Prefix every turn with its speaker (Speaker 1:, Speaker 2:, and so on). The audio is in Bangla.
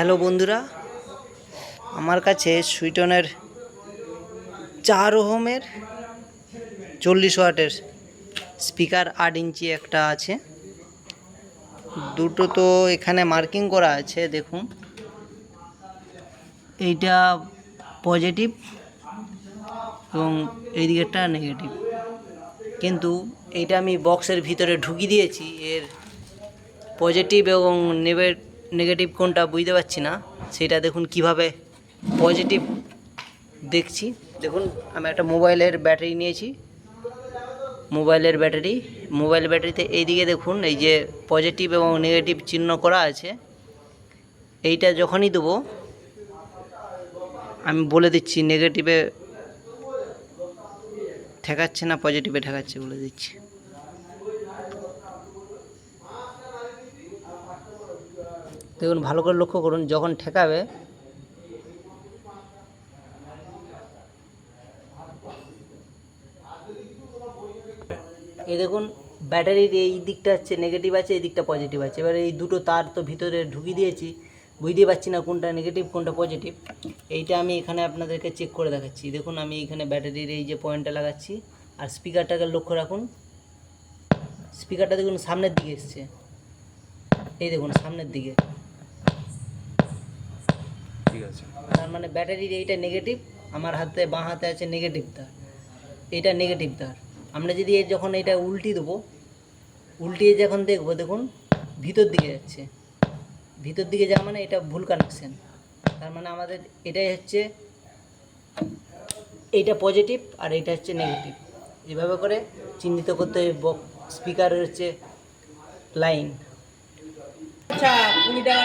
Speaker 1: হ্যালো বন্ধুরা, আমার কাছে সুইটনের চার ওহমের চল্লিশ ওয়াটের স্পিকার আট ইঞ্চি একটা আছে। দুটো তো এখানে মার্কিং করা আছে, দেখুন। এইটা পজিটিভ এবং এই দিকেরটা নেগেটিভ। কিন্তু এইটা আমি বক্সের ভিতরে ঢুকিয়ে দিয়েছি, এর পজিটিভ এবং নেবে নেগেটিভ কোনটা বুঝতে পারছি না, সেটা দেখুন কীভাবে পজিটিভ দেখছি। দেখুন, আমি একটা মোবাইলের ব্যাটারি নিয়েছি। মোবাইলের ব্যাটারি, মোবাইল ব্যাটারিতে এইদিকে দেখুন, এই যে পজিটিভ এবং নেগেটিভ চিহ্ন করা আছে। এইটা যখনই দেবো, আমি বলে দিচ্ছি নেগেটিভে ঠেকাচ্ছে না পজিটিভে ঠেকাচ্ছে বলে দিচ্ছি। দেখুন, ভালো করে লক্ষ্য করুন, যখন ঠেকাবে, এই দেখুন, ব্যাটারির এই দিকটা হচ্ছে নেগেটিভ আছে, এই দিকটা পজিটিভ আছে। এবার এই দুটো তার তো ভিতরে ঢুকিয়ে দিয়েছি বুঝতে পারছি না কোনটা নেগেটিভ কোনটা পজিটিভ এইটা আমি এখানে আপনাদেরকে চেক করে দেখাচ্ছি। দেখুন, আমি এখানে ব্যাটারির এই যে পয়েন্টটা লাগাচ্ছি, আর স্পিকারটাকে লক্ষ্য রাখুন। স্পিকারটা দেখুন, সামনের দিকে এসছে। এই দেখুন, সামনের দিকে।
Speaker 2: ঠিক আছে।
Speaker 1: তার মানে ব্যাটারির এইটা নেগেটিভ আমার হাতে বাঁ হাতে আছে নেগেটিভ তার। এইটা নেগেটিভ তার। আমরা যদি যখন এটা উল্টি দেবো উল্টিয়ে যখন দেখব দেখুন ভিতর দিকে যাচ্ছে। ভিতর দিকে যাওয়া মানে এটা ভুল কানেকশন তার মানে আমাদের এটাই হচ্ছে এইটা পজিটিভ আর এইটা হচ্ছে নেগেটিভ এভাবে করে চিহ্নিত করতে হবে স্পিকারের হচ্ছে লাইন আচ্ছা কুড়ি টাকা